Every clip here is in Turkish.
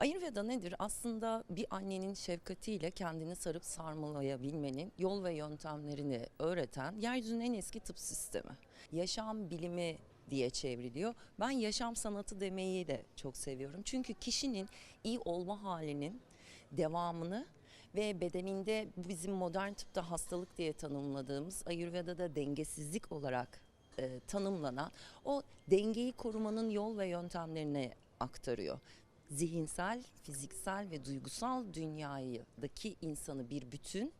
Ayurveda nedir? Aslında bir annenin şefkatiyle kendini sarıp sarmalayabilmenin yol ve yöntemlerini öğreten yeryüzünün en eski tıp sistemi. Yaşam bilimi diye çevriliyor. Ben yaşam sanatı demeyi de çok seviyorum. Çünkü kişinin iyi olma halinin devamını ve bedeninde bizim modern tıpta hastalık diye tanımladığımız Ayurveda'da dengesizlik olarak e, tanımlanan o dengeyi korumanın yol ve yöntemlerini aktarıyor. Zihinsel, fiziksel ve duygusal dünyadaki insanı bir bütün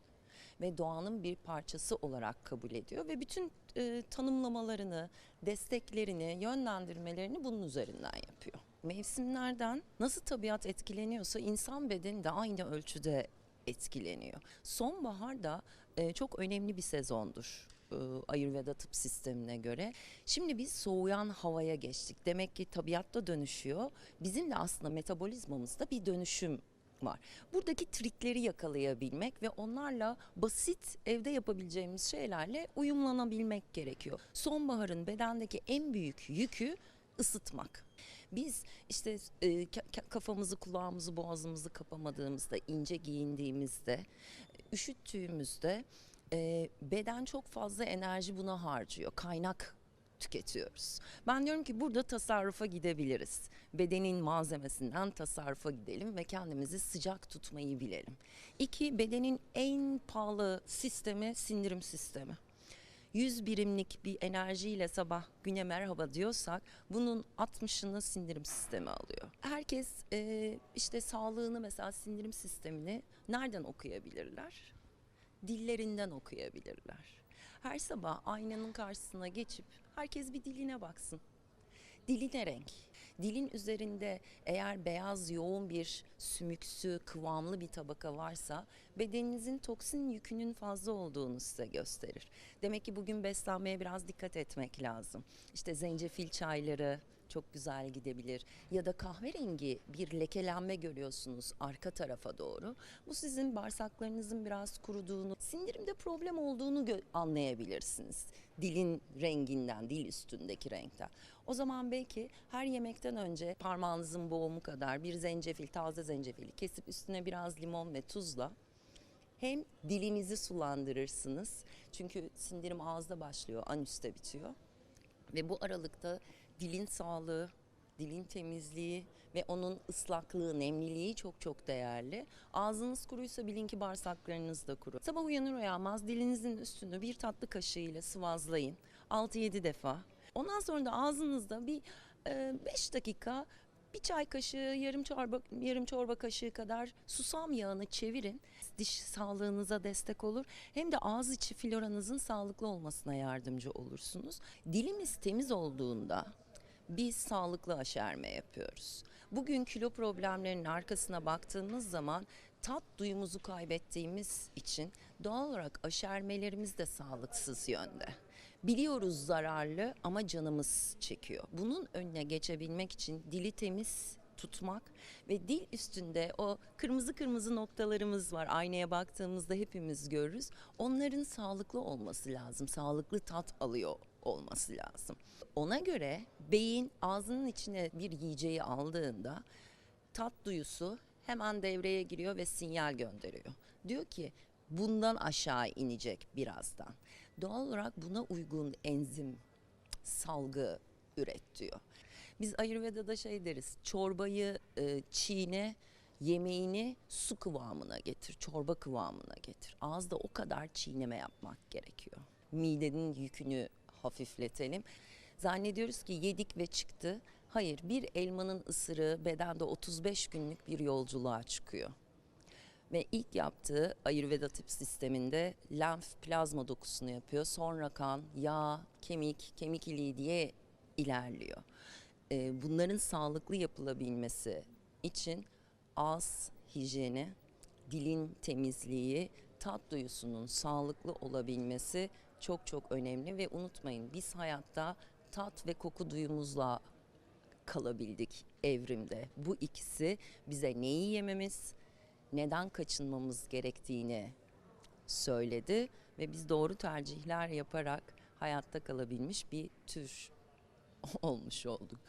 ve doğanın bir parçası olarak kabul ediyor ve bütün e, tanımlamalarını, desteklerini, yönlendirmelerini bunun üzerinden yapıyor. Mevsimlerden nasıl tabiat etkileniyorsa insan bedeni de aynı ölçüde etkileniyor. Sonbahar da e, çok önemli bir sezondur Ayurveda tıp sistemine göre. Şimdi biz soğuyan havaya geçtik. Demek ki tabiatta dönüşüyor. Bizim de aslında metabolizmamızda bir dönüşüm var. Buradaki trikleri yakalayabilmek ve onlarla basit evde yapabileceğimiz şeylerle uyumlanabilmek gerekiyor. Sonbaharın bedendeki en büyük yükü ısıtmak. Biz işte e, ka- ka- kafamızı, kulağımızı, boğazımızı kapamadığımızda, ince giyindiğimizde, üşüttüğümüzde e, beden çok fazla enerji buna harcıyor. Kaynak tüketiyoruz. Ben diyorum ki burada tasarrufa gidebiliriz. Bedenin malzemesinden tasarrufa gidelim ve kendimizi sıcak tutmayı bilelim. İki, bedenin en pahalı sistemi sindirim sistemi. 100 birimlik bir enerjiyle sabah güne merhaba diyorsak bunun 60'ını sindirim sistemi alıyor. Herkes e, işte sağlığını mesela sindirim sistemini nereden okuyabilirler? Dillerinden okuyabilirler. Her sabah aynanın karşısına geçip herkes bir diline baksın. Dili ne renk? Dilin üzerinde eğer beyaz yoğun bir sümüksü, kıvamlı bir tabaka varsa bedeninizin toksin yükünün fazla olduğunu size gösterir. Demek ki bugün beslenmeye biraz dikkat etmek lazım. İşte zencefil çayları çok güzel gidebilir ya da kahverengi bir lekelenme görüyorsunuz arka tarafa doğru. Bu sizin bağırsaklarınızın biraz kuruduğunu, sindirimde problem olduğunu anlayabilirsiniz. Dilin renginden, dil üstündeki renkten. O zaman belki her yemekten önce parmağınızın boğumu kadar bir zencefil, taze zencefili kesip üstüne biraz limon ve tuzla hem dilinizi sulandırırsınız. Çünkü sindirim ağızda başlıyor, anüste bitiyor. Ve bu aralıkta dilin sağlığı, dilin temizliği ve onun ıslaklığı, nemliliği çok çok değerli. Ağzınız kuruysa bilin ki bağırsaklarınız da kuru. Sabah uyanır uyanmaz dilinizin üstünü bir tatlı kaşığıyla sıvazlayın. 6-7 defa. Ondan sonra da ağzınızda bir 5 dakika bir çay kaşığı, yarım çorba yarım çorba kaşığı kadar susam yağını çevirin. Diş sağlığınıza destek olur. Hem de ağız içi floranızın sağlıklı olmasına yardımcı olursunuz. Dilimiz temiz olduğunda biz sağlıklı aşerme yapıyoruz. Bugün kilo problemlerinin arkasına baktığımız zaman tat duyumuzu kaybettiğimiz için doğal olarak aşermelerimiz de sağlıksız yönde. Biliyoruz zararlı ama canımız çekiyor. Bunun önüne geçebilmek için dili temiz tutmak ve dil üstünde o kırmızı kırmızı noktalarımız var. Aynaya baktığımızda hepimiz görürüz. Onların sağlıklı olması lazım. Sağlıklı tat alıyor olması lazım. Ona göre beyin ağzının içine bir yiyeceği aldığında tat duyusu hemen devreye giriyor ve sinyal gönderiyor. Diyor ki bundan aşağı inecek birazdan. Doğal olarak buna uygun enzim salgı üret diyor. Biz Ayurveda'da şey deriz, çorbayı e, çiğne, yemeğini su kıvamına getir, çorba kıvamına getir. Ağızda o kadar çiğneme yapmak gerekiyor. Midenin yükünü hafifletelim. Zannediyoruz ki yedik ve çıktı. Hayır, bir elmanın ısırığı bedende 35 günlük bir yolculuğa çıkıyor. Ve ilk yaptığı Ayurveda tip sisteminde lenf plazma dokusunu yapıyor. Sonra kan, yağ, kemik, kemik iliği diye ilerliyor. Ee, bunların sağlıklı yapılabilmesi için ağız hijyeni, dilin temizliği, tat duyusunun sağlıklı olabilmesi çok çok önemli ve unutmayın biz hayatta tat ve koku duyumuzla kalabildik evrimde. Bu ikisi bize neyi yememiz, neden kaçınmamız gerektiğini söyledi ve biz doğru tercihler yaparak hayatta kalabilmiş bir tür olmuş olduk.